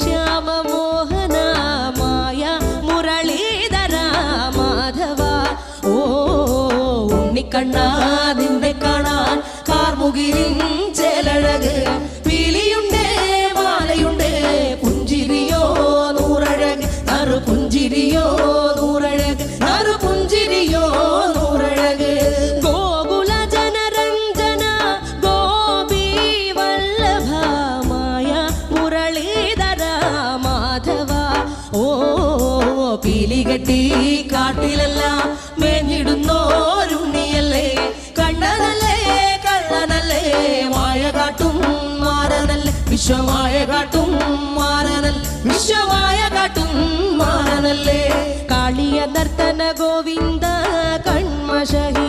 ശ്യാമമോഹന മായ മുരളീധര മാധവ. ഓ ഉണ്ണിക്കണ്ണാതിന്റെ കാണാൻ കാർമുകിലിൻ ചേലഴക് പീലിയുണ്ട് മാലയുണ്ട്. പുഞ്ചിരിയോ നൂറഴക് നറു പുഞ്ചിരിയോ നൂറഴക് നറു പുഞ്ചിരിയോ നൂറഴക്. ഗോകുല ജനരഞ്ജന ഗോപി വല്ലഭമായ മുരളീ പീലികെട്ടി കാട്ടിലെല്ലാം മേഞ്ഞിടുന്നോരുണ്ണിയല്ലേ കണ്ണനല്ലേ കള്ളനല്ലേ മായ കാട്ടും മാറനല്ലേ വിശ്വമായ കാട്ടും മാറനൽ വിശ്വമായ കാട്ടും മാറനല്ലേ കാളിയ നർത്തന ഗോവിന്ദ കൺമഷഹി